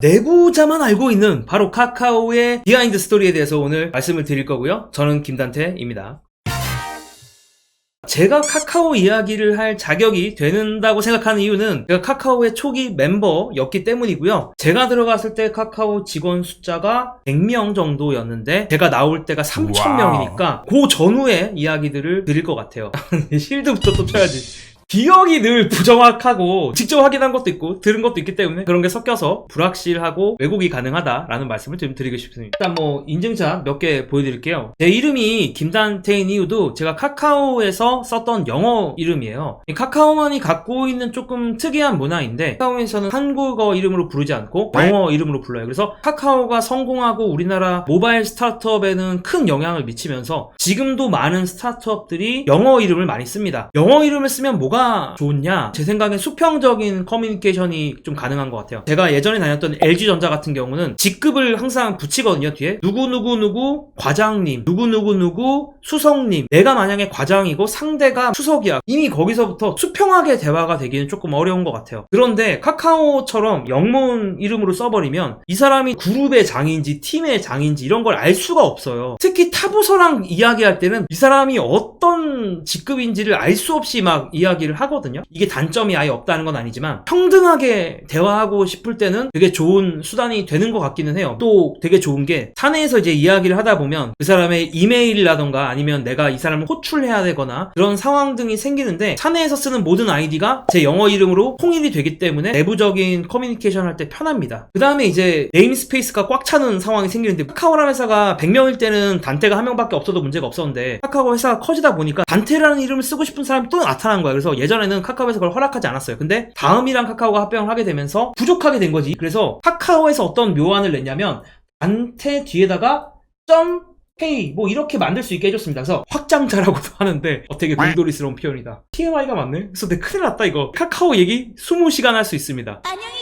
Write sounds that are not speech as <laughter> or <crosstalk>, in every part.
내부자만 알고 있는 바로 카카오의 비하인드 스토리에 대해서 오늘 말씀을 드릴 거고요. 저는 김단태입니다. 제가 카카오 이야기를 할 자격이 되는다고 생각하는 이유는 제가 카카오의 초기 멤버였기 때문이고요. 제가 들어갔을 때 카카오 직원 숫자가 100명 정도였는데 제가 나올 때가 3,000명이니까 그 전후의 이야기들을 드릴 것 같아요. <laughs> 실드부터 또 쳐야지. 기억이 늘 부정확하고 직접 확인한 것도 있고 들은 것도 있기 때문에 그런 게 섞여서 불확실하고 왜곡이 가능하다라는 말씀을 좀 드리고 싶습니다. 일단 뭐 인증샷 몇 개 보여드릴게요. 제 이름이 김단태인 이유도 제가 카카오에서 썼던 영어 이름이에요. 이 카카오만이 갖고 있는 조금 특이한 문화인데 카카오에서는 한국어 이름으로 부르지 않고 영어 이름으로 불러요. 그래서 카카오가 성공하고 우리나라 모바일 스타트업에는 큰 영향을 미치면서 지금도 많은 스타트업들이 영어 이름을 많이 씁니다. 영어 이름을 쓰면 뭐가 좋냐? 제 생각엔 수평적인 커뮤니케이션이 좀 가능한 것 같아요. 제가 예전에 다녔던 LG전자 같은 경우는 직급을 항상 붙이거든요, 뒤에. 누구누구누구 과장님, 누구누구누구 수석님. 내가 만약에 과장이고 상대가 수석이야. 이미 거기서부터 수평하게 대화가 되기는 조금 어려운 것 같아요. 그런데 카카오처럼 영문 이름으로 써버리면 이 사람이 그룹의 장인지 팀의 장인지 이런 걸 알 수가 없어요. 특히 타부서랑 이야기할 때는 이 사람이 어떤 직급인지를 알 수 없이 막 이야기를 하거든요. 이게 단점이 아예 없다는 건 아니지만 평등하게 대화하고 싶을 때는 되게 좋은 수단이 되는 것 같기는 해요. 또 되게 좋은 게 사내에서 이제 이야기를 하다 보면 그 사람의 이메일이라던가 아니면 내가 이 사람을 호출해야 되거나 그런 상황 등이 생기는데 사내에서 쓰는 모든 아이디가 제 영어 이름으로 통일이 되기 때문에 내부적인 커뮤니케이션 할 때 편합니다. 그 다음에 이제 네임스페이스가 꽉 차는 상황이 생기는데 카카오라는 회사가 100명일 때는 단테가 한 명밖에 없어도 문제가 없었는데 카카오 회사가 커지다 보니까 단테라는 이름을 쓰고 싶은 사람이 또 나타난 거야. 그래서 예전에는 카카오에서 그걸 허락하지 않았어요. 근데 다음이랑 카카오가 합병을 하게 되면서 부족하게 된 거지. 그래서 카카오에서 어떤 묘안을 냈냐면 단테 뒤에다가 점 페이 뭐 이렇게 만들 수 있게 해줬습니다. 그래서 확장자라고도 <laughs> 하는데 어, 되게 공돌이스러운 표현이다. TMI가 맞네. 그래서 내 큰일 났다 이거. 카카오 얘기 20시간 할 수 있습니다. 안녕히.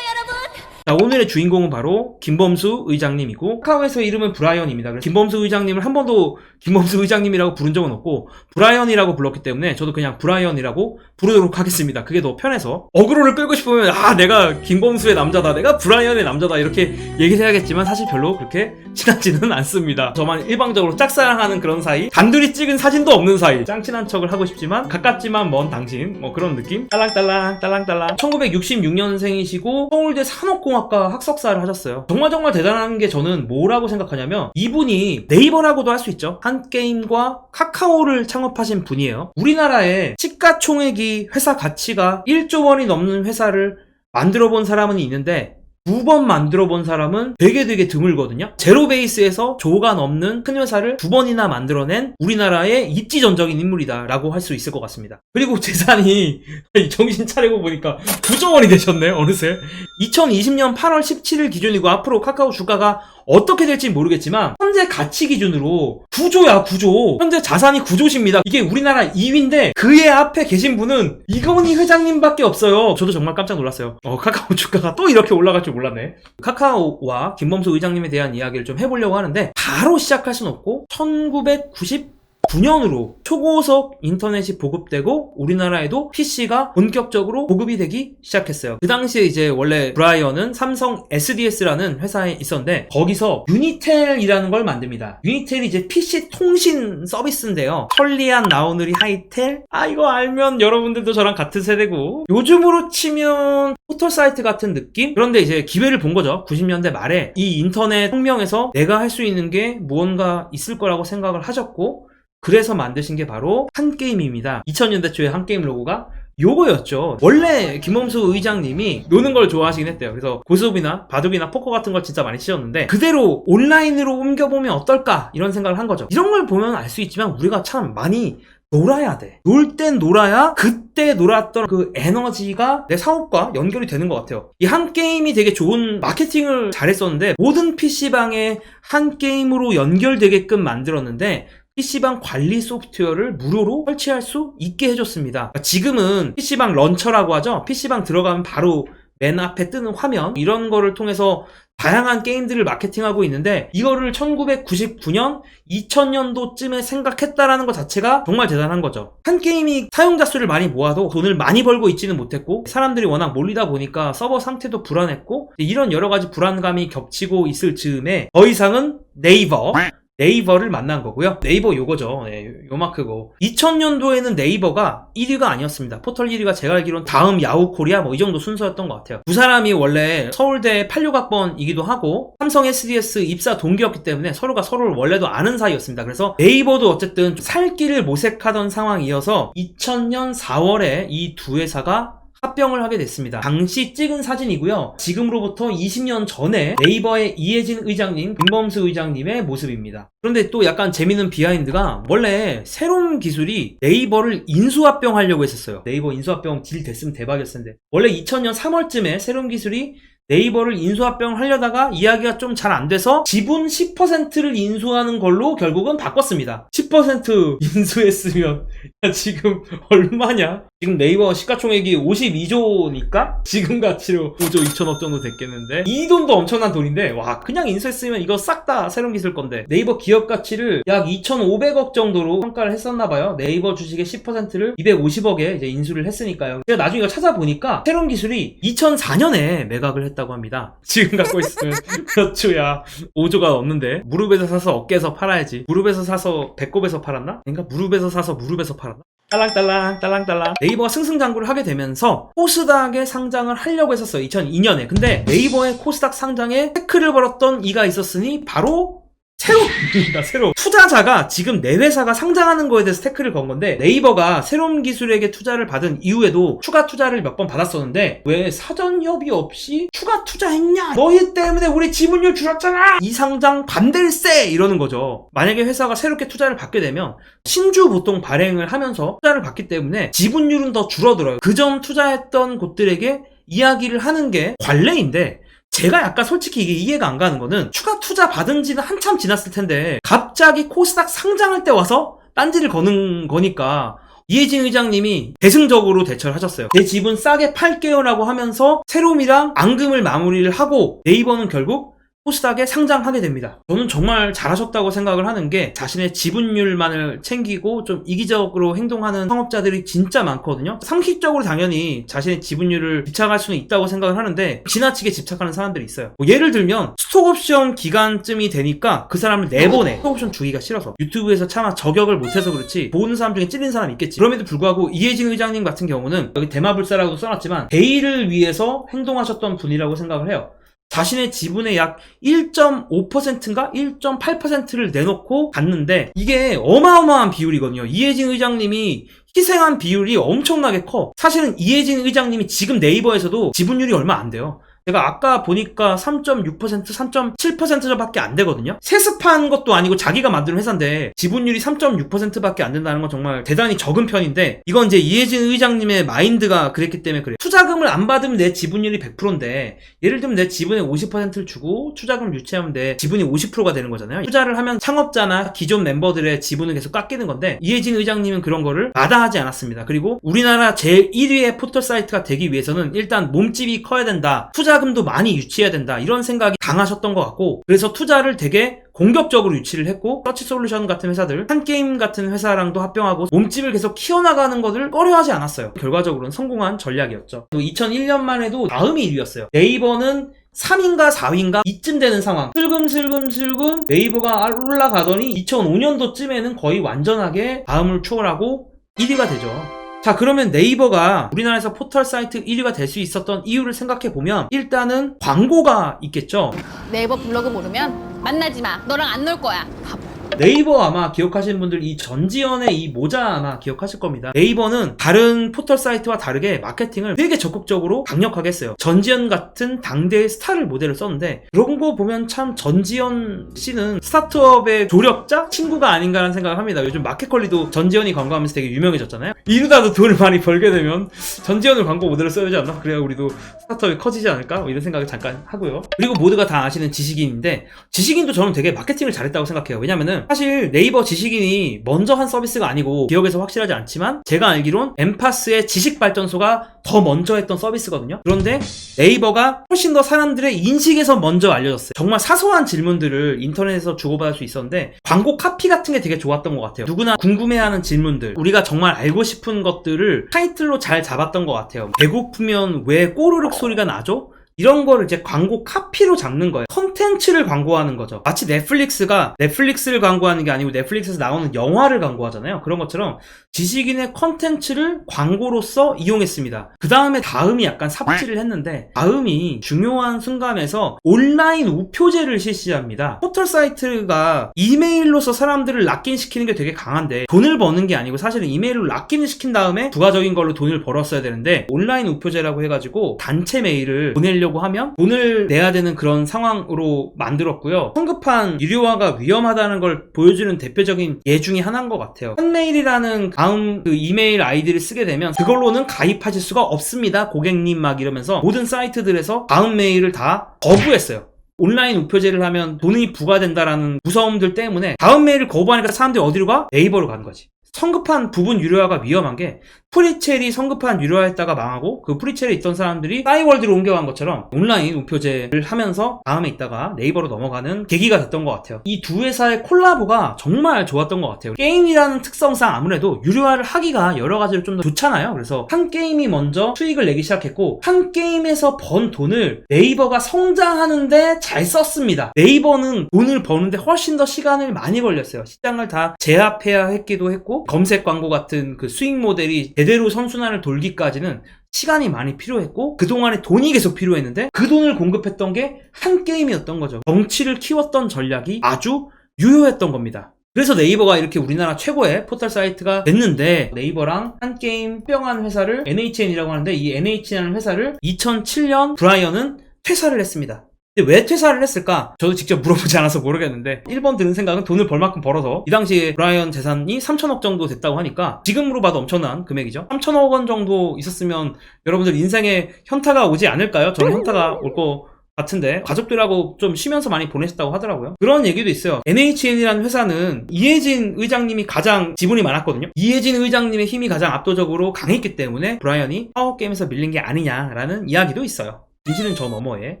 자, 오늘의 주인공은 바로 김범수 의장님이고 카카오에서 이름은 브라이언입니다. 김범수 의장님을 한 번도 김범수 의장님이라고 부른 적은 없고 브라이언이라고 불렀기 때문에 저도 그냥 브라이언이라고 부르도록 하겠습니다. 그게 더 편해서 어그로를 끌고 싶으면 아 내가 김범수의 남자다 내가 브라이언의 남자다 이렇게 얘기를 해야겠지만 사실 별로 그렇게 친하지는 않습니다. 저만 일방적으로 짝사랑하는 그런 사이 단둘이 찍은 사진도 없는 사이 짱친한 척을 하고 싶지만 가깝지만 먼 당신 뭐 그런 느낌 딸랑딸랑 딸랑딸랑 1966년생이시고 서울대 산업공학 과 학석사를 하셨어요. 정말 정말 대단한 게 저는 뭐라고 생각하냐면 이분이 네이버라고도 할 수 있죠. 한 게임과 카카오를 창업하신 분이에요. 우리나라에 시가총액이 회사 가치가 1조 원이 넘는 회사를 만들어 본 사람은 있는데 두 번 만들어 본 사람은 되게 되게 드물거든요. 제로 베이스에서 조가 넘는 큰 회사를 두 번이나 만들어낸 우리나라의 입지전적인 인물이다라고 할 수 있을 것 같습니다. 그리고 <laughs> 재산이 <laughs> 정신 차리고 보니까 9조 원이 되셨네 어느새. 2020년 8월 17일 기준이고 앞으로 카카오 주가가 어떻게 될지 모르겠지만 현재 가치 기준으로 9조야 9조. 현재 자산이 9조십니다. 이게 우리나라 2위인데 그의 앞에 계신 분은 이건희 회장님밖에 없어요. 저도 정말 깜짝 놀랐어요. 어, 카카오 주가가 또 이렇게 올라갈 줄 몰랐네. 카카오와 김범수 의장님에 대한 이야기를 좀 해보려고 하는데 바로 시작할 순 없고 1990 9년으로 초고속 인터넷이 보급되고 우리나라에도 PC가 본격적으로 보급이 되기 시작했어요. 그 당시에 이제 원래 브라이언은 삼성 SDS라는 회사에 있었는데 거기서 유니텔이라는 걸 만듭니다. 유니텔이 이제 PC 통신 서비스인데요. 천리안 나우느리 하이텔? 아 이거 알면 여러분들도 저랑 같은 세대고 요즘으로 치면 포털 사이트 같은 느낌? 그런데 이제 기회를 본 거죠. 90년대 말에 이 인터넷 혁명에서 내가 할 수 있는 게 무언가 있을 거라고 생각을 하셨고 그래서 만드신 게 바로 한 게임입니다. 2000년대 초에 한 게임 로고가 요거였죠. 원래 김범수 의장님이 노는 걸 좋아하시긴 했대요. 그래서 고스톱이나 바둑이나 포커 같은 걸 진짜 많이 치셨는데 그대로 온라인으로 옮겨보면 어떨까 이런 생각을 한 거죠. 이런 걸 보면 알 수 있지만 우리가 참 많이 놀아야 돼. 놀 땐 놀아야 그때 놀았던 그 에너지가 내 사업과 연결이 되는 것 같아요. 이 한 게임이 되게 좋은 마케팅을 잘했었는데 모든 PC방에 한 게임으로 연결되게끔 만들었는데 PC방 관리 소프트웨어를 무료로 설치할 수 있게 해줬습니다. 그러니까 지금은 PC방 런처라고 하죠. PC방 들어가면 바로 맨 앞에 뜨는 화면 이런 거를 통해서 다양한 게임들을 마케팅하고 있는데 이거를 1999년, 2000년도쯤에 생각했다라는 것 자체가 정말 대단한 거죠. 한 게임이 사용자 수를 많이 모아도 돈을 많이 벌고 있지는 못했고 사람들이 워낙 몰리다 보니까 서버 상태도 불안했고 이런 여러 가지 불안감이 겹치고 있을 즈음에 더 이상은 네이버 네이버를 만난 거고요. 네이버 요거죠. 네, 요마크고. 2000년도에는 네이버가 1위가 아니었습니다. 포털 1위가 제가 알기로는 다음 야후 코리아 뭐 이 정도 순서였던 것 같아요. 두 사람이 원래 서울대 86학번이기도 하고 삼성 SDS 입사 동기였기 때문에 서로가 서로를 원래도 아는 사이였습니다. 그래서 네이버도 어쨌든 살 길을 모색하던 상황이어서 2000년 4월에 이 두 회사가 합병을 하게 됐습니다. 당시 찍은 사진이고요. 지금으로부터 20년 전에 네이버의 이혜진 의장님, 김범수 의장님의 모습입니다. 그런데 또 약간 재밌는 비하인드가 원래 새로운 기술이 네이버를 인수합병하려고 했었어요. 네이버 인수합병 딜 됐으면 대박이었을 텐데. 원래 2000년 3월쯤에 새로운 기술이 네이버를 인수합병을 하려다가 이야기가 좀 잘 안 돼서 지분 10%를 인수하는 걸로 결국은 바꿨습니다. 10% 인수했으면 야, <laughs> 지금 얼마냐? 지금 네이버 시가총액이 52조니까 지금 가치로 5조 2천억 정도 됐겠는데 이 돈도 엄청난 돈인데 와 그냥 인수했으면 이거 싹 다 새로운 기술 건데 네이버 기업 가치를 약 2,500억 정도로 평가를 했었나 봐요. 네이버 주식의 10%를 250억에 이제 인수를 했으니까요. 제가 나중에 이거 찾아보니까 새로운 기술이 2004년에 매각을 했다고 합니다. 지금 갖고 있으면 몇 조야? 5조가 넘는데 무릎에서 사서 어깨에서 팔아야지. 무릎에서 사서 배꼽에서 팔았나? 그러니까 무릎에서 사서 무릎에서 팔았나? 딸랑딸랑 딸랑딸랑. 네이버가 승승장구를 하게 되면서 코스닥에 상장을 하려고 했었어요 2002년에. 근데 네이버의 코스닥 상장에 태클을 벌었던 이가 있었으니 바로 새로입니다 <laughs> 새로. 투자자가 지금 내 회사가 상장하는 거에 대해서 태클을 건 건데 네이버가 새로운 기술에게 투자를 받은 이후에도 추가 투자를 몇 번 받았었는데 왜 사전 협의 없이 추가 투자했냐? 너희 때문에 우리 지분율 줄었잖아! 이 상장 반댈세! 이러는 거죠. 만약에 회사가 새롭게 투자를 받게 되면 신주 보통 발행을 하면서 투자를 받기 때문에 지분율은 더 줄어들어요. 그 전 투자했던 곳들에게 이야기를 하는 게 관례인데 제가 약간 솔직히 이게 이해가 안 가는 거는 추가 투자 받은 지는 한참 지났을 텐데 갑자기 코스닥 상장할 때 와서 딴지를 거는 거니까 이혜진 의장님이 대승적으로 대처를 하셨어요. 내 집은 싸게 팔게요라고 하면서 세롬이랑 앙금을 마무리를 하고 네이버는 결국 코스닥에 상장하게 됩니다. 저는 정말 잘하셨다고 생각을 하는 게 자신의 지분율만을 챙기고 좀 이기적으로 행동하는 창업자들이 진짜 많거든요. 상식적으로 당연히 자신의 지분율을 집착할 수는 있다고 생각을 하는데 지나치게 집착하는 사람들이 있어요. 뭐 예를 들면 스톡옵션 기간쯤이 되니까 그 사람을 내보내. 스톡옵션 주기가 싫어서 유튜브에서 차마 저격을 못해서 그렇지 보는 사람 중에 찔린 사람 있겠지. 그럼에도 불구하고 이혜진 의장님 같은 경우는 여기 대마불사라고 써놨지만 대의를 위해서 행동하셨던 분이라고 생각을 해요. 자신의 지분의 약 1.5%인가 1.8%를 내놓고 갔는데 이게 어마어마한 비율이거든요. 이혜진 의장님이 희생한 비율이 엄청나게 커. 사실은 이혜진 의장님이 지금 네이버에서도 지분율이 얼마 안 돼요. 제가 아까 보니까 3.6%, 3.7%밖에 안 되거든요. 세습한 것도 아니고 자기가 만든 회사인데 지분율이 3.6%밖에 안 된다는 건 정말 대단히 적은 편인데 이건 이제 이혜진 의장님의 마인드가 그랬기 때문에 그래요. 투자금을 안 받으면 내 지분율이 100%인데 예를 들면 내 지분의 50%를 주고 투자금을 유치하면 내 지분이 50%가 되는 거잖아요. 투자를 하면 창업자나 기존 멤버들의 지분을 계속 깎이는 건데 이혜진 의장님은 그런 거를 마다하지 않았습니다. 그리고 우리나라 제 1위의 포털 사이트가 되기 위해서는 일단 몸집이 커야 된다. 투자 금도 많이 유치해야 된다. 이런 생각이 강하셨던 것 같고 그래서 투자를 되게 공격적으로 유치를 했고 서치 솔루션 같은 회사들 한 게임 같은 회사랑도 합병하고 몸집을 계속 키워나가는 것을 꺼려하지 않았어요. 결과적으로는 성공한 전략이었죠. 2001년만 해도 다음이 1위였어요. 네이버는 3인가 4위인가 이쯤 되는 상황. 슬금슬금슬금 네이버가 올라가더니 2005년도쯤에는 거의 완전하게 다음을 추월하고 1위가 되죠. 자 그러면 네이버가 우리나라에서 포털 사이트 1위가 될 수 있었던 이유를 생각해 보면 일단은 광고가 있겠죠. 네이버 블로그 모르면 만나지 마. 너랑 안 놀 거야. 바보. 네이버 아마 기억하시는 분들 이 전지현의 이 모자 아마 기억하실 겁니다. 네이버는 다른 포털 사이트와 다르게 마케팅을 되게 적극적으로 강력하게 했어요. 전지현 같은 당대의 스타를 모델을 썼는데 그런 거 보면 참 전지현 씨는 스타트업의 조력자? 친구가 아닌가라는 생각을 합니다. 요즘 마켓컬리도 전지현이 광고하면서 되게 유명해졌잖아요. 이러다도 돈을 많이 벌게 되면 전지현을 광고 모델을 써야 되지 않나? 그래야 우리도 스타트업이 커지지 않을까? 뭐 이런 생각을 잠깐 하고요. 그리고 모두가 다 아시는 지식인인데 지식인도 저는 되게 마케팅을 잘했다고 생각해요. 왜냐면은 서비스는 사실 네이버 지식인이 먼저 한 서비스가 아니고 기억에서 확실하지 않지만 제가 알기론 엠파스의 지식발전소가 더 먼저 했던 서비스거든요. 그런데 네이버가 훨씬 더 사람들의 인식에서 먼저 알려졌어요. 정말 사소한 질문들을 인터넷에서 주고받을 수 있었는데 광고 카피 같은 게 되게 좋았던 것 같아요. 누구나 궁금해하는 질문들, 우리가 정말 알고 싶은 것들을 타이틀로 잘 잡았던 것 같아요. 배고프면 왜 꼬르륵 소리가 나죠? 이런 거를 이제 광고 카피로 잡는 거예요. 컨텐츠를 광고하는 거죠. 마치 넷플릭스가 넷플릭스를 광고하는 게 아니고 넷플릭스에서 나오는 영화를 광고하잖아요. 그런 것처럼 지식인의 컨텐츠를 광고로서 이용했습니다. 그 다음에 다음이 약간 삽질을 했는데 다음이 중요한 순간에서 온라인 우표제를 실시합니다. 포털 사이트가 이메일로서 사람들을 락인시키는 게 되게 강한데 돈을 버는 게 아니고 사실은 이메일로 락인을 시킨 다음에 부가적인 걸로 돈을 벌었어야 되는데 온라인 우표제라고 해가지고 단체 메일을 보내려고 하면 돈을 내야 되는 그런 상황으로 만들었고요. 성급한 유료화가 위험하다는 걸 보여주는 대표적인 예 중에 하나인 것 같아요. 한메일이라는 다음 그 이메일 아이디를 쓰게 되면 그걸로는 가입하실 수가 없습니다. 고객님 막 이러면서 모든 사이트들에서 다음 메일을 다 거부했어요. 온라인 우표제를 하면 돈이 부과된다라는 무서움들 때문에 다음 메일을 거부하니까 사람들이 어디로 가? 네이버로 가는 거지. 성급한 부분 유료화가 위험한 게 프리첼이 성급한 유료화했다가 망하고 그 프리첼에 있던 사람들이 싸이월드로 옮겨간 것처럼 온라인 우표제를 하면서 다음에 있다가 네이버로 넘어가는 계기가 됐던 것 같아요. 이 두 회사의 콜라보가 정말 좋았던 것 같아요. 게임이라는 특성상 아무래도 유료화를 하기가 여러 가지로 좀 더 좋잖아요. 그래서 한 게임이 먼저 수익을 내기 시작했고 한 게임에서 번 돈을 네이버가 성장하는데 잘 썼습니다. 네이버는 돈을 버는데 훨씬 더 시간을 많이 걸렸어요. 시장을 다 제압해야 했기도 했고 검색 광고 같은 그 수익 모델이 제대로 선순환을 돌기까지는 시간이 많이 필요했고 그동안에 돈이 계속 필요했는데 그 돈을 공급했던 게 한 게임이었던 거죠. 정치를 키웠던 전략이 아주 유효했던 겁니다. 그래서 네이버가 이렇게 우리나라 최고의 포털 사이트가 됐는데 네이버랑 한 게임 뿅한 회사를 NHN이라고 하는데 이 NHN이라는 회사를 2007년 브라이언은 퇴사를 했습니다. 근데 왜 퇴사를 했을까? 저도 직접 물어보지 않아서 모르겠는데 1번 드는 생각은 돈을 벌 만큼 벌어서 이 당시에 브라이언 재산이 3천억 정도 됐다고 하니까 지금으로 봐도 엄청난 금액이죠. 3천억 원 정도 있었으면 여러분들 인생에 현타가 오지 않을까요? 저는 현타가 올거 같은데 가족들하고 좀 쉬면서 많이 보내셨다고 하더라고요. 그런 얘기도 있어요. NHN이라는 회사는 이혜진 의장님이 가장 지분이 많았거든요. 이혜진 의장님의 힘이 가장 압도적으로 강했기 때문에 브라이언이 파워게임에서 밀린 게 아니냐라는 이야기도 있어요. 진실은 저 너머에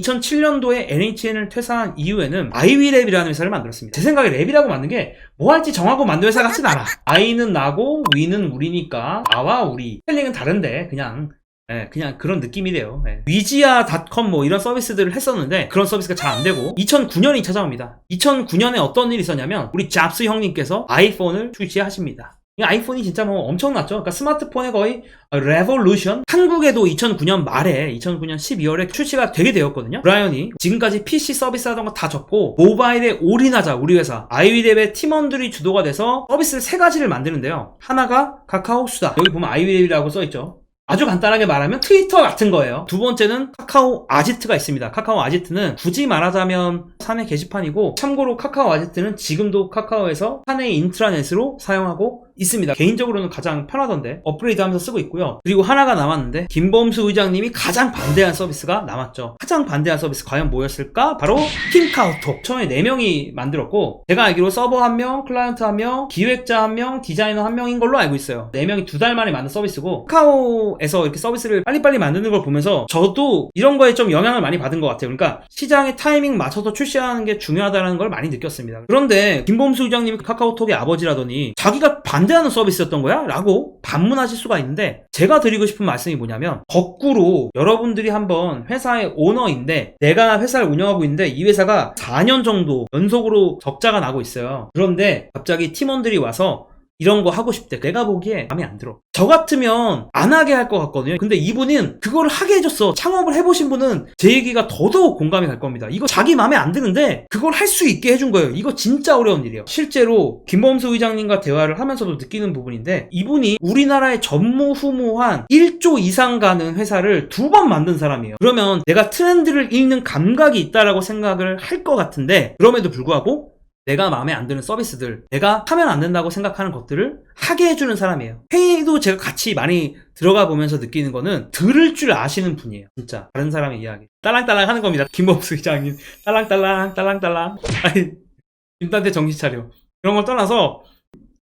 2007년도에 NHN을 퇴사한 이후에는 아이위랩이라는 회사를 만들었습니다. 제 생각에 랩이라고 만든 게 뭐 할지 정하고 만든 회사 같진 않아. 아이는 나고 위는 우리니까 나와 우리. 스펠링은 다른데 그냥 예, 그냥 그런 느낌이래요. 예. 위지아닷컴 뭐 이런 서비스들을 했었는데 그런 서비스가 잘 안 되고 2009년이 찾아옵니다. 2009년에 어떤 일이 있었냐면 우리 잡스 형님께서 아이폰을 출시하십니다. 이 아이폰이 진짜 뭐 엄청났죠. 그러니까 스마트폰의 거의 레볼루션. 한국에도 2009년 말에 2009년 12월에 출시가 되게 되었거든요. 브라이언이 지금까지 PC 서비스 하던 거 다 접고 모바일에 올인하자 우리 회사 아이위랩의 팀원들이 주도가 돼서 서비스를 세 가지를 만드는데요. 하나가 카카오 수다. 여기 보면 아이위랩이라고 써 있죠. 아주 간단하게 말하면 트위터 같은 거예요. 두 번째는 카카오 아지트가 있습니다. 카카오 아지트는 굳이 말하자면 사내 게시판이고 참고로 카카오 아지트는 지금도 카카오에서 사내 인트라넷으로 사용하고 있습니다. 개인적으로는 가장 편하던데 업그레이드 하면서 쓰고 있고요. 그리고 하나가 남았는데 김범수 의장님이 가장 반대한 서비스가 남았죠. 가장 반대한 서비스 과연 뭐였을까? 바로 팀카우톡. 처음에 4명이 만들었고 제가 알기로 서버 1명, 클라이언트 1명, 기획자 1명, 디자이너 1명인 걸로 알고 있어요. 4명이 두 달 만에 만든 서비스고 카카오에서 이렇게 서비스를 빨리빨리 만드는 걸 보면서 저도 이런 거에 좀 영향을 많이 받은 것 같아요. 그러니까 시장의 타이밍 맞춰서 출시하는 게 중요하다는 걸 많이 느꼈습니다. 그런데 김범수 의장님이 카카오톡의 아버지라더니 자기가 반 대하는 서비스였던 거야? 라고 반문하실 수가 있는데 제가 드리고 싶은 말씀이 뭐냐면 거꾸로 여러분들이 한번 회사의 오너인데 내가 회사를 운영하고 있는데 이 회사가 4년 정도 연속으로 적자가 나고 있어요. 그런데 갑자기 팀원들이 와서 이런 거 하고 싶대. 내가 보기에 마음에 안 들어. 저 같으면 안 하게 할 것 같거든요. 근데 이분은 그거를 하게 해줬어. 창업을 해보신 분은 제 얘기가 더더욱 공감이 갈 겁니다. 이거 자기 마음에 안 드는데 그걸 할 수 있게 해준 거예요. 이거 진짜 어려운 일이에요. 실제로 김범수 의장님과 대화를 하면서도 느끼는 부분인데 이분이 우리나라의 전무후무한 1조 이상 가는 회사를 두 번 만든 사람이에요. 그러면 내가 트렌드를 읽는 감각이 있다라고 생각을 할 것 같은데 그럼에도 불구하고 내가 마음에 안 드는 서비스들, 내가 하면 안 된다고 생각하는 것들을 하게 해주는 사람이에요. 회의도 제가 같이 많이 들어가 보면서 느끼는 거는 들을 줄 아시는 분이에요. 진짜. 다른 사람의 이야기. 딸랑딸랑 하는 겁니다. <laughs> 김범수 기장님. 딸랑딸랑, 딸랑딸랑. 아니, 김딴태 정신 차려. 그런 걸 떠나서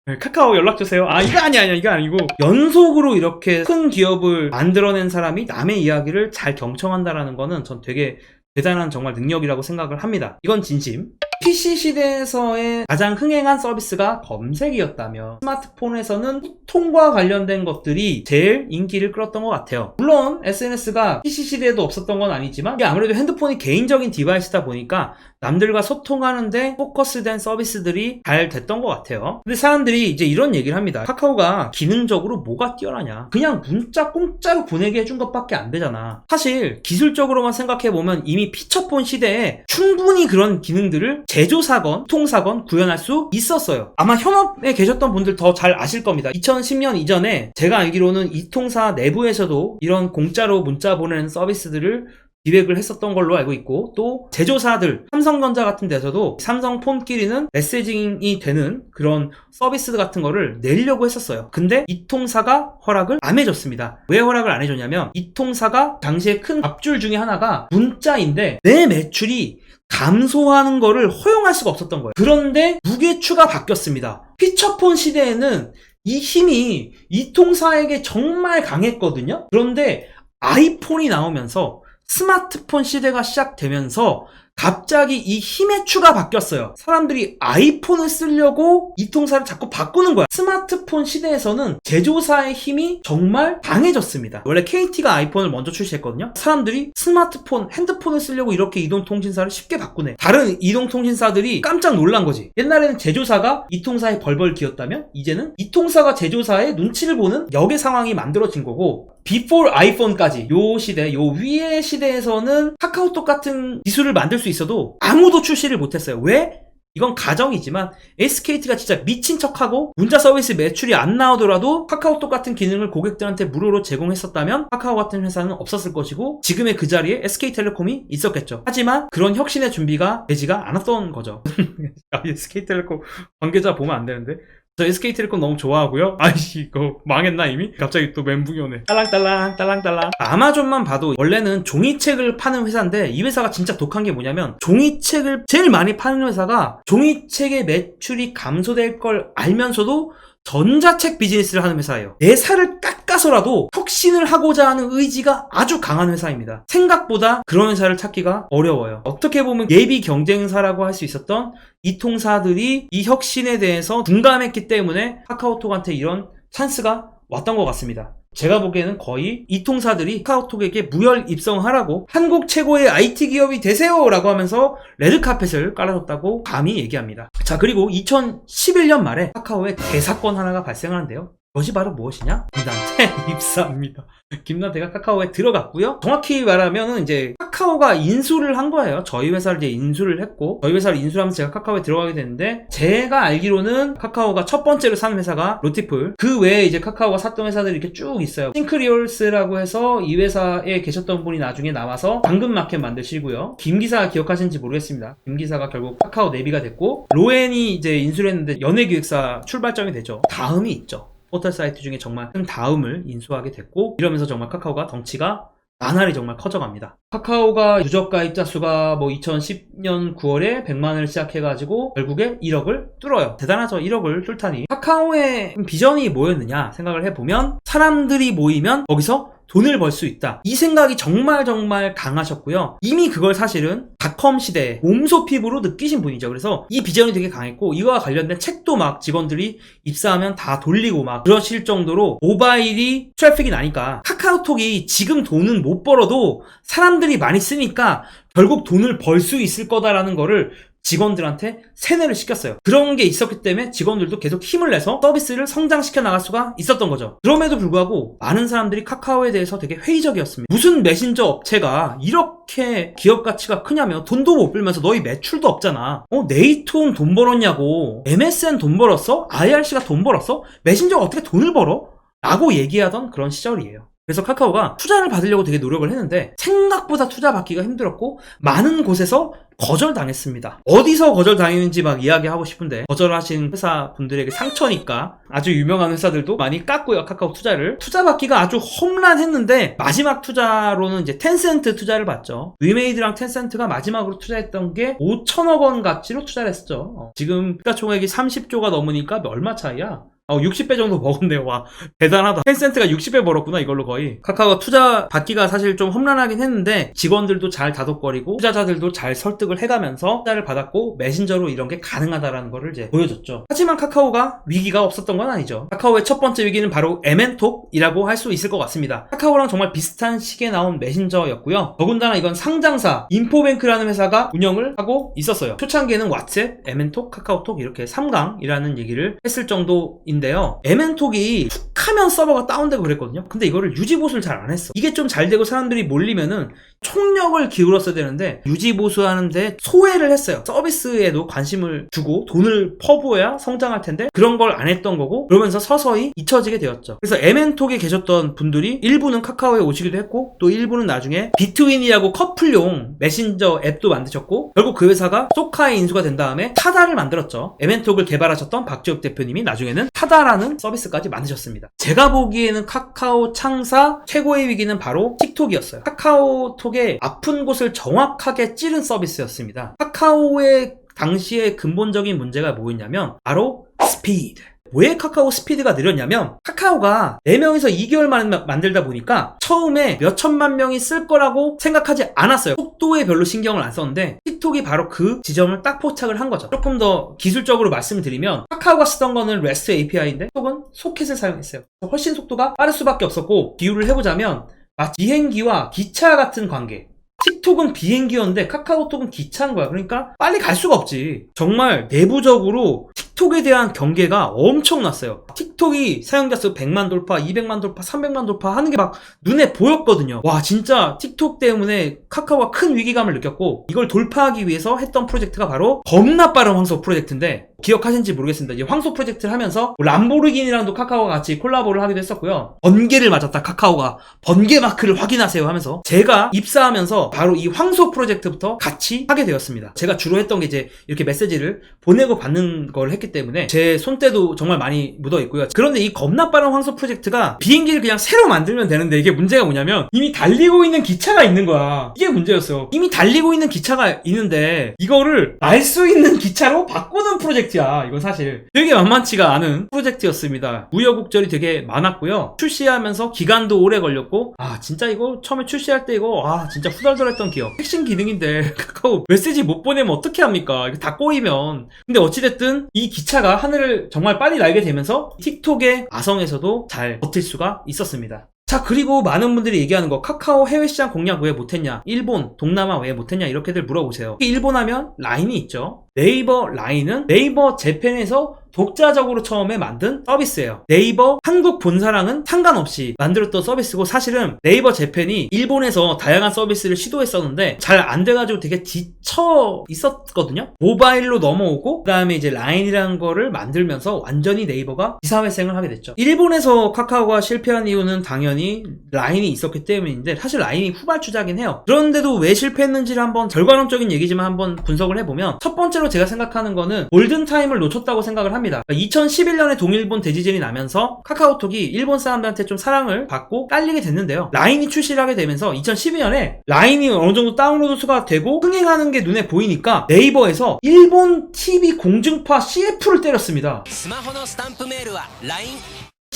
네, 카카오 연락 주세요. 아 이거 아니야 아니야 이거 아니고 연속으로 이렇게 큰 기업을 만들어낸 사람이 남의 이야기를 잘 경청한다라는 거는 전 되게 대단한 정말 능력이라고 생각을 합니다. 이건 진심. PC 시대에서의 가장 흥행한 서비스가 검색이었다면 스마트폰에서는 소통과 관련된 것들이 제일 인기를 끌었던 것 같아요. 물론 SNS가 PC 시대에도 없었던 건 아니지만 이게 아무래도 핸드폰이 개인적인 디바이스다 보니까 남들과 소통하는데 포커스된 서비스들이 잘 됐던 것 같아요. 근데 사람들이 이제 이런 얘기를 합니다. 카카오가 기능적으로 뭐가 뛰어나냐? 그냥 문자 공짜로 보내게 해준 것밖에 안 되잖아. 사실 기술적으로만 생각해보면 이미 피처폰 시대에 충분히 그런 기능들을 제조사건, 통사건 구현할 수 있었어요. 아마 현업에 계셨던 분들 더 잘 아실 겁니다. 2010년 이전에 제가 알기로는 이 통사 내부에서도 이런 공짜로 문자 보내는 서비스들을 기획을 했었던 걸로 알고 있고 또 제조사들 삼성전자 같은 데서도 삼성폰끼리는 메시징이 되는 그런 서비스 같은 거를 내려고 했었어요 근데 이 통사가 허락을 안 해줬습니다 왜 허락을 안 해줬냐면 이 통사가 당시에 큰 앞줄 중에 하나가 문자인데 내 매출이 감소하는 거를 허용할 수가 없었던 거예요. 그런데 무게추가 바뀌었습니다. 피처폰 시대에는 이 힘이 이 통사에게 정말 강했거든요. 그런데 아이폰이 나오면서 스마트폰 시대가 시작되면서 갑자기 이 힘의 추가 바뀌었어요. 사람들이 아이폰을 쓰려고 이 통사를 자꾸 바꾸는 거야. 스마트폰 시대에서는 제조사의 힘이 정말 강해졌습니다. 원래 KT가 아이폰을 먼저 출시했거든요. 사람들이 스마트폰, 핸드폰을 쓰려고 이렇게 이동통신사를 쉽게 바꾸네. 다른 이동통신사들이 깜짝 놀란 거지. 옛날에는 제조사가 이 통사에 벌벌 기었다면 이제는 이 통사가 제조사의 눈치를 보는 역의 상황이 만들어진 거고 비포 아이폰까지 요 시대, 요 위의 시대에서는 카카오톡 같은 기술을 만들 수 있어도 아무도 출시를 못했어요. 왜? 이건 가정이지만 SKT가 진짜 미친 척하고 문자 서비스 매출이 안 나오더라도 카카오톡 같은 기능을 고객들한테 무료로 제공했었다면 카카오 같은 회사는 없었을 것이고 지금의 그 자리에 SK텔레콤이 있었겠죠. 하지만 그런 혁신의 준비가 되지가 않았던 거죠. <laughs> 아, SK텔레콤 관계자 보면 안 되는데. 저 SK텔레콤 너무 좋아하고요. <laughs> 아이씨 이거 망했나 이미? 갑자기 또 멘붕이 오네. 딸랑딸랑 딸랑딸랑. 아마존만 봐도 원래는 종이책을 파는 회사인데 이 회사가 진짜 독한 게 뭐냐면 종이책을 제일 많이 파는 회사가 종이책의 매출이 감소될 걸 알면서도 전자책 비즈니스를 하는 회사예요. 내 살을 깎 아서라도 혁신을 하고자 하는 의지가 아주 강한 회사입니다. 생각보다 그런 회사를 찾기가 어려워요. 어떻게 보면 예비 경쟁사라고 할 수 있었던 이 통사들이 이 혁신에 대해서 둔감했기 때문에 카카오톡한테 이런 찬스가 왔던 것 같습니다. 제가 보기에는 거의 이 통사들이 카카오톡에게 무혈 입성하라고 한국 최고의 IT 기업이 되세요라고 하면서 레드카펫을 깔아줬다고 감히 얘기합니다. 자 그리고 2011년 말에 카카오에 대사건 하나가 발생하는데요. 그것이 바로 무엇이냐? 김단태 입사입니다. 김단태가 카카오에 들어갔고요. 정확히 말하면은 이제 카카오가 인수를 한 거예요. 저희 회사를 이제 인수를 했고 저희 회사를 인수하면서 제가 카카오에 들어가게 됐는데 제가 알기로는 카카오가 첫 번째로 산 회사가 로티풀 그 외에 이제 카카오가 샀던 회사들이 이렇게 쭉 있어요. 싱크리올스라고 해서 이 회사에 계셨던 분이 나중에 나와서 당근마켓 만드시고요. 김 기사 기억하시는지 모르겠습니다. 김 기사가 결국 카카오 내비가 됐고 로엔이 이제 인수를 했는데 연예기획사 출발점이 되죠. 다음이 있죠. 포털 사이트 중에 정말 큰 다음을 인수하게 됐고 이러면서 정말 카카오가 덩치가 나날이 정말 커져갑니다. 카카오가 유적 가입자 수가 뭐 2010년 9월에 100만을 시작해가지고 결국에 1억을 뚫어요. 대단하죠. 1억을 뚫다니. 카카오의 비전이 뭐였느냐 생각을 해보면 사람들이 모이면 거기서 돈을 벌 수 있다. 이 생각이 정말 정말 강하셨고요. 이미 그걸 사실은 닷컴 시대에 몸소 피부로 느끼신 분이죠. 그래서 이 비전이 되게 강했고 이거와 관련된 책도 막 직원들이 입사하면 다 돌리고 막 그러실 정도로 모바일이 트래픽이 나니까 카카오톡이 지금 돈은 못 벌어도 사람들이 많이 쓰니까 결국 돈을 벌 수 있을 거다라는 거를 직원들한테 세뇌를 시켰어요. 그런 게 있었기 때문에 직원들도 계속 힘을 내서 서비스를 성장시켜 나갈 수가 있었던 거죠. 그럼에도 불구하고 많은 사람들이 카카오에 대해서 되게 회의적이었습니다. 무슨 메신저 업체가 이렇게 기업 가치가 크냐며 돈도 못 벌면서 너희 매출도 없잖아. 어, 네이트온 돈 벌었냐고. MSN 돈 벌었어? IRC가 돈 벌었어? 메신저가 어떻게 돈을 벌어? 라고 얘기하던 그런 시절이에요. 그래서 카카오가 투자를 받으려고 되게 노력을 했는데 생각보다 투자 받기가 힘들었고 많은 곳에서 거절당했습니다. 어디서 거절당했는지 막 이야기하고 싶은데 거절하신 회사 분들에게 상처니까 아주 유명한 회사들도 많이 깠고요. 카카오 투자를. 투자 받기가 아주 험난했는데 마지막 투자로는 이제 텐센트 투자를 받죠. 위메이드랑 텐센트가 마지막으로 투자했던 게 5천억 원 가치로 투자를 했었죠. 어, 지금 시가총액이 30조가 넘으니까 얼마 차이야? 어, 60배 정도 먹었네요. 와, 대단하다. 텐센트가 60배 벌었구나, 이걸로 거의. 카카오가 투자 받기가 사실 좀 험난하긴 했는데, 직원들도 잘 다독거리고, 투자자들도 잘 설득을 해가면서 투자를 받았고, 메신저로 이런 게 가능하다라는 거를 이제 보여줬죠. 하지만 카카오가 위기가 없었던 건 아니죠. 카카오의 첫 번째 위기는 바로 에멘톡이라고 할 수 있을 것 같습니다. 카카오랑 정말 비슷한 시기에 나온 메신저였고요. 더군다나 이건 상장사, 인포뱅크라는 회사가 운영을 하고 있었어요. 초창기에는 왓츠앱, 에멘톡, 카카오톡 이렇게 3강이라는 얘기를 했을 정도인 인데요. 에멘톡이 툭 하면 서버가 다운되고 그랬거든요. 근데 이거를 유지보수를 잘 안 했어. 이게 좀 잘 되고 사람들이 몰리면은 총력을 기울였어야 되는데 유지보수하는데 소외를 했어요. 서비스에도 관심을 두고 돈을 퍼부어야 성장할 텐데 그런 걸 안 했던 거고 그러면서 서서히 잊혀지게 되었죠. 그래서 에멘톡에 계셨던 분들이 일부는 카카오에 오시기도 했고 또 일부는 나중에 비트윈이라고 커플용 메신저 앱도 만드셨고 결국 그 회사가 소카에 인수가 된 다음에 타다를 만들었죠. 에멘톡을 개발하셨던 박지혁 대표님이 나중에는 타다 라는 서비스까지 만드셨습니다. 제가 보기에는 카카오 창사 최고의 위기는 바로 틱톡이었어요. 카카오톡의 아픈 곳을 정확하게 찌른 서비스였습니다. 카카오의 당시의 근본적인 문제가 뭐였냐면 바로 스피드. 왜 카카오 스피드가 느렸냐면 카카오가 4명에서 2개월 만에 마- 만들다 보니까 처음에 몇 천만 명이 쓸 거라고 생각하지 않았어요. 속도에 별로 신경을 안 썼는데 틱톡이 바로 그 지점을 딱 포착을 한 거죠. 조금 더 기술적으로 말씀을 드리면 카카오가 쓰던 거는 REST API인데 틱톡은 소켓을 사용했어요. 훨씬 속도가 빠를 수밖에 없었고 비유를 해보자면 마치 비행기와 기차 같은 관계. 틱톡은 비행기였는데 카카오톡은 기차인 거야. 그러니까 빨리 갈 수가 없지. 정말 내부적으로 틱톡에 대한 경계가 엄청났어요. 틱톡이 사용자 수 100만 돌파, 200만 돌파, 300만 돌파 하는 게 막 눈에 보였거든요. 와, 진짜 틱톡 때문에 카카오가 큰 위기감을 느꼈고 이걸 돌파하기 위해서 했던 프로젝트가 바로 겁나 빠른 황소 프로젝트인데 기억하신지 모르겠습니다. 이 황소 프로젝트를 하면서 뭐 람보르기니랑도 카카오가 같이 콜라보를 하기도 했었고요. 번개를 맞았다 카카오가 번개 마크를 확인하세요 하면서 제가 입사하면서 바로 이 황소 프로젝트부터 같이 하게 되었습니다. 제가 주로 했던 게 이제 이렇게 메시지를 보내고 받는 걸 했기 때문에 제 손때도 정말 많이 묻어 있고요. 그런데 이 겁나 빠른 황소 프로젝트가 비행기를 그냥 새로 만들면 되는데 이게 문제가 뭐냐면 이미 달리고 있는 기차가 있는 거야. 이게 문제였어요. 이미 달리고 있는 기차가 있는데 이거를 날수 있는 기차로 바꾸는 프로젝트 야. 이건 사실 되게 만만치가 않은 프로젝트였습니다. 우여곡절이 되게 많았고요. 출시하면서 기간도 오래 걸렸고 아 진짜 이거 처음에 출시할 때 이거 아 진짜 후덜덜했던 기억. 핵심 기능인데 <laughs> 카카오 메시지 못 보내면 어떻게 합니까? 이거 다 꼬이면. 근데 어찌됐든 이 기차가 하늘을 정말 빨리 날게 되면서 틱톡의 아성에서도 잘 버틸 수가 있었습니다. 자, 그리고 많은 분들이 얘기하는 거, 카카오 해외 시장 공략 왜 못했냐? 일본, 동남아 왜 못했냐? 이렇게들 물어보세요. 일본 하면 라인이 있죠. 네이버 라인은 네이버 재팬에서 독자적으로 처음에 만든 서비스예요. 네이버 한국 본사랑은 상관없이 만들었던 서비스고 사실은 네이버 재팬이 일본에서 다양한 서비스를 시도했었는데 잘 안 돼가지고 되게 지쳐 있었거든요. 모바일로 넘어오고 그다음에 이제 라인이라는 거를 만들면서 완전히 네이버가 기사회생을 하게 됐죠. 일본에서 카카오가 실패한 이유는 당연히 라인이 있었기 때문인데 사실 라인이 후발주자긴 해요. 그런데도 왜 실패했는지를 한번 결과론적인 얘기지만 한번 분석을 해보면 첫 번째로 제가 생각하는 거는 골든타임을 놓쳤다고 생각을 합니다. 그러니까 2011년에 동일본 대지진이 나면서 카카오톡이 일본 사람들한테 좀 사랑을 받고 깔리게 됐는데요. 라인이 출시를 하게 되면서 2012년에 라인이 어느 정도 다운로드 수가 되고 흥행하는 게 눈에 보이니까 네이버에서 일본 TV 공중파 CF를 때렸습니다. 스마트폰 스탬프 메일은 라인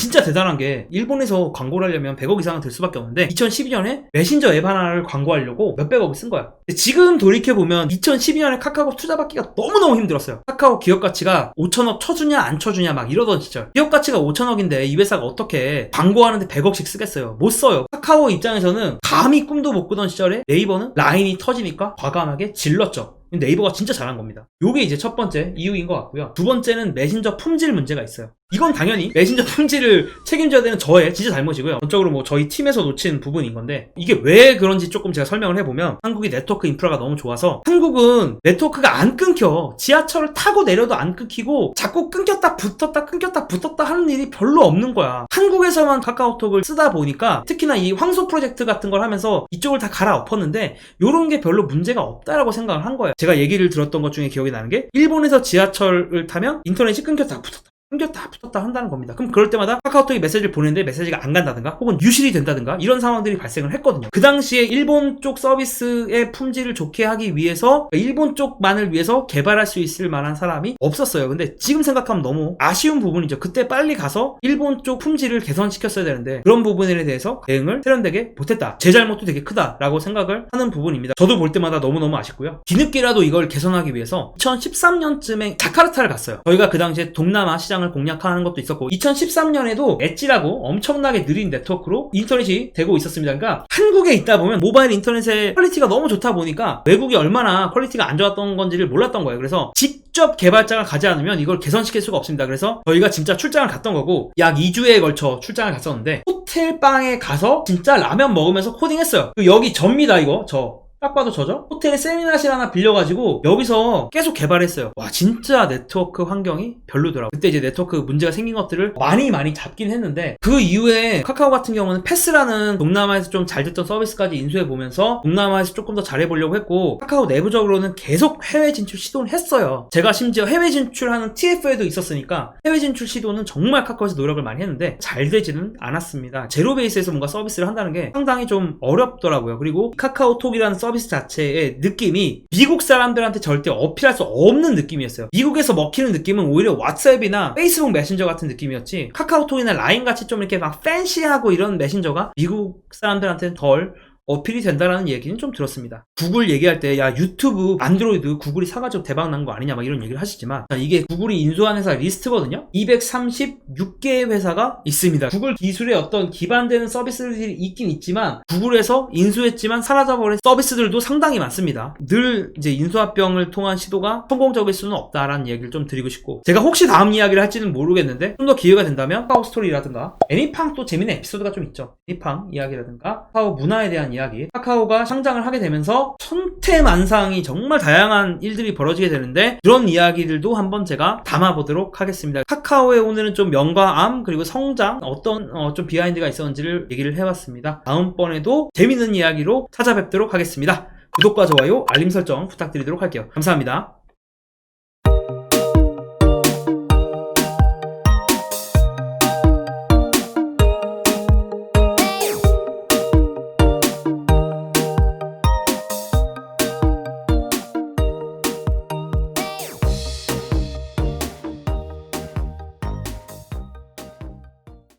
진짜 대단한 게 일본에서 광고를 하려면 100억 이상은 들 수밖에 없는데 2012년에 메신저 앱 하나를 광고하려고 몇백억을 쓴 거야. 지금 돌이켜보면 2012년에 카카오 투자받기가 너무너무 힘들었어요. 카카오 기업 가치가 5천억 쳐주냐 안 쳐주냐 막 이러던 시절. 기업 가치가 5천억인데 이 회사가 어떻게 광고하는데 100억씩 쓰겠어요. 못 써요. 카카오 입장에서는 감히 꿈도 못 꾸던 시절에 네이버는 라인이 터지니까 과감하게 질렀죠. 네이버가 진짜 잘한 겁니다. 요게 이제 첫 번째 이유인 것 같고요. 두 번째는 메신저 품질 문제가 있어요. 이건 당연히 메신저 품질을 책임져야 되는 저의 진짜 잘못이고요. 전적으로 뭐 저희 팀에서 놓친 부분인 건데 이게 왜 그런지 조금 제가 설명을 해보면 한국이 네트워크 인프라가 너무 좋아서 한국은 네트워크가 안 끊겨 지하철을 타고 내려도 안 끊기고 자꾸 끊겼다 붙었다 끊겼다 붙었다 하는 일이 별로 없는 거야. 한국에서만 카카오톡을 쓰다 보니까 특히나 이 황소 프로젝트 같은 걸 하면서 이쪽을 다 갈아엎었는데 요런 게 별로 문제가 없다라고 생각을 한 거예요. 제가 얘기를 들었던 것 중에 기억이 나는 게 일본에서 지하철을 타면 인터넷이 끊겼다 붙었다 끊겼다 붙었다 한다는 겁니다. 그럼 그럴 때마다 카카오톡이 메시지를 보내는데 메시지가 안 간다든가 혹은 유실이 된다든가 이런 상황들이 발생을 했거든요. 그 당시에 일본 쪽 서비스의 품질을 좋게 하기 위해서 그러니까 일본 쪽만을 위해서 개발할 수 있을 만한 사람이 없었어요. 근데 지금 생각하면 너무 아쉬운 부분이죠. 그때 빨리 가서 일본 쪽 품질을 개선시켰어야 되는데 그런 부분에 대해서 대응을 세련되게 못했다. 제 잘못도 되게 크다라고 생각을 하는 부분입니다. 저도 볼 때마다 너무너무 아쉽고요. 뒤늦게라도 이걸 개선하기 위해서 2013년쯤에 자카르타를 갔어요. 저희가 그 당시에 동남아 시장을 공략하는 것도 있었고 2013년에도 엣지라고 엄청나게 느린 네트워크로 인터넷이 되고 있었습니다. 그러니까 한국에 있다 보면 모바일 인터넷의 퀄리티가 너무 좋다 보니까 외국이 얼마나 퀄리티가 안 좋았던 건지를 몰랐던 거예요. 그래서 직접 개발자가 가지 않으면 이걸 개선시킬 수가 없습니다. 그래서 저희가 진짜 출장을 갔던 거고 약 2주에 걸쳐 출장을 갔었는데 호텔 방에 가서 진짜 라면 먹으면서 코딩했어요. 그 여기 접니다 이거 저. 딱 봐도 저죠? 호텔에 세미나실 하나 빌려가지고 여기서 계속 개발했어요. 와 진짜 네트워크 환경이 별로더라고. 그때 이제 네트워크 문제가 생긴 것들을 많이 많이 잡긴 했는데 그 이후에 카카오 같은 경우는 패스라는 동남아에서 좀 잘 됐던 서비스까지 인수해 보면서 동남아에서 조금 더 잘해보려고 했고 카카오 내부적으로는 계속 해외 진출 시도를 했어요. 제가 심지어 해외 진출하는 TF에도 있었으니까 해외 진출 시도는 정말 카카오에서 노력을 많이 했는데 잘 되지는 않았습니다. 제로 베이스에서 뭔가 서비스를 한다는 게 상당히 좀 어렵더라고요. 그리고 카카오톡이라는 서비스 자체의 느낌이 미국 사람들한테 절대 어필할 수 없는 느낌이었어요. 미국에서 먹히는 느낌은 오히려 왓츠앱이나 페이스북 메신저 같은 느낌이었지 카카오톡이나 라인 같이 좀 이렇게 막 팬시하고 이런 메신저가 미국 사람들한테는 덜 어필이 된다라는 얘기는 좀 들었습니다. 구글 얘기할 때, 야, 유튜브, 안드로이드 구글이 사가지고 대박 난 거 아니냐, 막 이런 얘기를 하시지만, 이게 구글이 인수한 회사 리스트거든요? 236개의 회사가 있습니다. 구글 기술에 어떤 기반되는 서비스들이 있긴 있지만, 구글에서 인수했지만 사라져버린 서비스들도 상당히 많습니다. 늘 이제 인수합병을 통한 시도가 성공적일 수는 없다라는 얘기를 좀 드리고 싶고, 제가 혹시 다음 이야기를 할지는 모르겠는데, 좀 더 기회가 된다면, 카카오 스토리라든가, 애니팡 또 재밌는 에피소드가 좀 있죠. 애니팡 이야기라든가, 카카오 문화에 대한 이야기. 카카오가 상장을 하게 되면서 천태만상이 정말 다양한 일들이 벌어지게 되는데 그런 이야기들도 한번 제가 담아보도록 하겠습니다. 카카오의 오늘은 좀 명과 암 그리고 성장 어떤 어, 좀 비하인드가 있었는지를 얘기를 해봤습니다. 다음번에도 재밌는 이야기로 찾아뵙도록 하겠습니다. 구독과 좋아요 알림 설정 부탁드리도록 할게요. 감사합니다